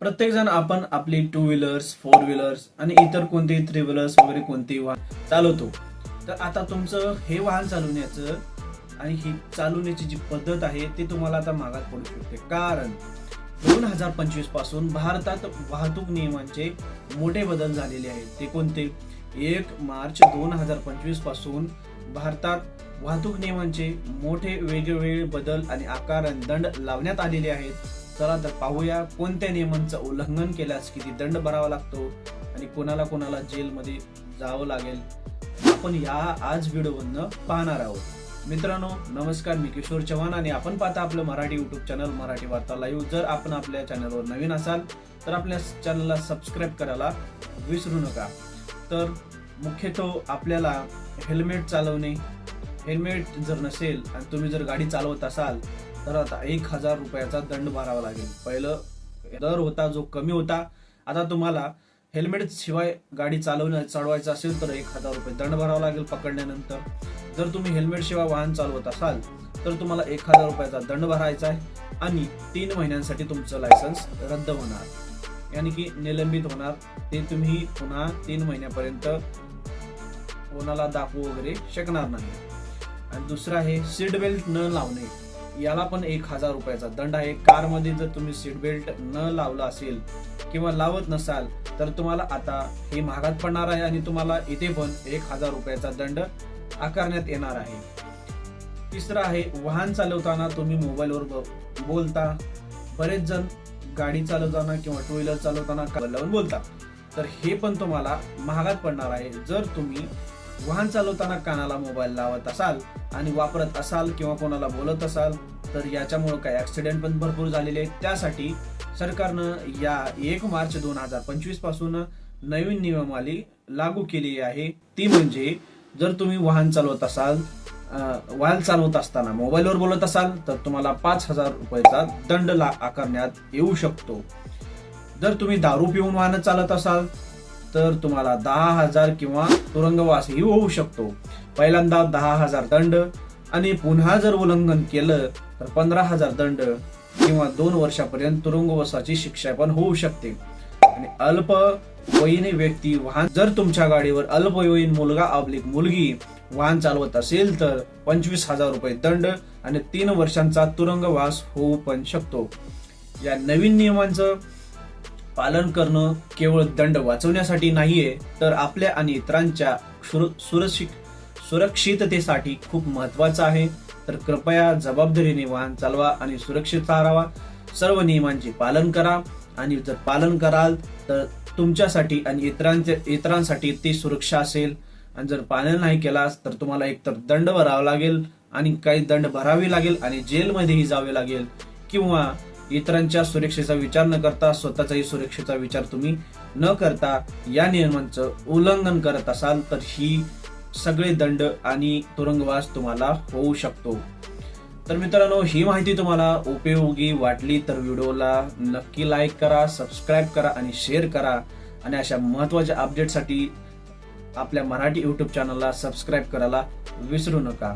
प्रत्येकजण आपण आपली टू व्हीलर्स फोर व्हीलर्स आणि इतर कोणतेही थ्री व्हीलर्स वगैरे कोणतेही वाहन चालवतो. तर आता तुमचं हे वाहन चालवण्याचं आणि ही चालवण्याची जी पद्धत आहे ती तुम्हाला आता मागात पडू शकते. कारण दोन हजार पंचवीसपासून भारतात वाहतूक नियमांचे मोठे बदल झालेले आहेत. ते कोणते? एक मार्च दोन हजार पंचवीसपासून भारतात वाहतूक नियमांचे मोठे वेगवेगळे बदल आणि आकार आणि दंड लावण्यात आलेले आहेत. चला तर पाहूया कोणत्या नियमांचं उल्लंघन केल्यास किती दंड भरावा लागतो आणि कोणाला कोणाला जेलमध्ये जावं लागेल. आपण या आज व्हिडिओमधनं पाहणार आहोत. मित्रांनो नमस्कार. मी किशोर चव्हाण आणि आपण पाहता आपलं मराठी युट्यूब चॅनल मराठी वार्ता लाईव्ह जर आपण आपल्या चॅनलवर नवीन असाल तर आपल्या चॅनलला सबस्क्राईब करायला विसरू नका. तर मुख्यतः आपल्याला हेल्मेट चालवणे हेल्मेट जर नसेल आणि तुम्ही जर गाडी चालवत असाल तर आता एक हजार रुपयाचा दंड भरावा लागेल. पहिलं दर होता जो कमी होता आता तुम्हाला हेल्मेट शिवाय गाडी चालवणं चालवायचं असेल तर एक हजार रुपये दंड भरावा लागेल पकडल्यानंतर. जर तुम्ही हेल्मेट शिवाय वाहन चालवत असाल तर तुम्हाला एक हजार रुपयाचा दंड भरायचा आहे आणि तीन महिन्यांसाठी तुमचं लायसन्स रद्द होणार. यानी की निलंबित होणार. ते तुम्ही पुन्हा तीन महिन्यापर्यंत कोणाला दाखवू वगैरे शकणार नाही. आणि दुसरं आहे सीट बेल्ट न लावणे. याला पण एक हजार रुपयाचा दंड आहे. कारमध्ये जर तुम्ही सीट बेल्ट न लावला असेल किंवा लावत नसाल तर तुम्हाला आता हे महागात पडणार आहे आणि तुम्हाला इथे पण एक हजार रुपयाचा दंड आकारण्यात येणार आहे. तिसरं आहे वाहन चालवताना तुम्ही मोबाईलवर बोलता. बरेच जण गाडी चालवताना किंवा टू व्हीलर चालवताना लावून बोलता. तर हे पण तुम्हाला महागात पडणार आहे. जर तुम्ही वाहन चालवताना कानाला मोबाईल लावत असाल आणि वापरत असाल किंवा कोणाला बोलत असाल तर याच्यामुळे काही ऍक्सिडेंट पण भरपूर झालेले आहेत. त्यासाठी सरकारनं या एक मार्च दोन हजार पंचवीसपासून नवीन नियमावली लागू केली आहे. ती म्हणजे जर तुम्ही वाहन चालवत असाल वाहन चालवत असताना मोबाईलवर बोलत असाल तर तुम्हाला पाच हजार रुपयाचा दंड ला आकारण्यात येऊ शकतो. जर तुम्ही दारू पिऊन वाहन चालत असाल तर तुम्हाला दहा हजार किंवा तुरुंगवासही होऊ शकतो. पहिल्यांदा दहा हजार दंड आणि पुन्हा जर उल्लंघन केलं तर पंधरा हजार दंड किंवा दोन वर्षापर्यंत तुरुंगवासाची शिक्षा पण होऊ शकते. आणि अल्पवयीन व्यक्ती वाहन जर तुमच्या गाडीवर अल्पवयीन मुलगा अब्लिक मुलगी वाहन चालवत असेल तर पंचवीस हजार रुपये दंड आणि तीन वर्षांचा तुरुंगवास होऊ पण शकतो. या नवीन नियमांचं पालन करणं केवळ दंड वाचवण्यासाठी नाहीये तर आपल्या आणि इतरांच्या सुर- सुरक्षित सुरक्षिततेसाठी खूप महत्वाचं आहे. तर कृपया जबाबदारीने वाहन चालवा आणि सुरक्षित राहावा. सर्व नियमांचे पालन करा आणि जर पालन कराल तर तुमच्यासाठी आणि इतरांच्या इतरांसाठी ती सुरक्षा असेल. आणि जर पालन नाही केलास तर तुम्हाला एकतर दंड भरावा लागेल आणि काही दंड भरावी लागेल आणि जेलमध्येही जावे लागेल. किंवा इतरांच्या सुरक्षेचा विचार न करता स्वतःचाही सुरक्षेचा विचार तुम्ही न करता या नियमांचं उल्लंघन करत असाल तर ही सगळे दंड आणि तुरुंगवास तुम्हाला होऊ शकतो. तर मित्रांनो ही माहिती तुम्हाला उपयोगी वाटली तर व्हिडिओला नक्की लाईक करा सबस्क्राईब करा आणि शेअर करा. आणि अशा महत्त्वाच्या अपडेटसाठी आपल्या मराठी यूट्यूब चॅनलला सबस्क्राईब करायला विसरू नका.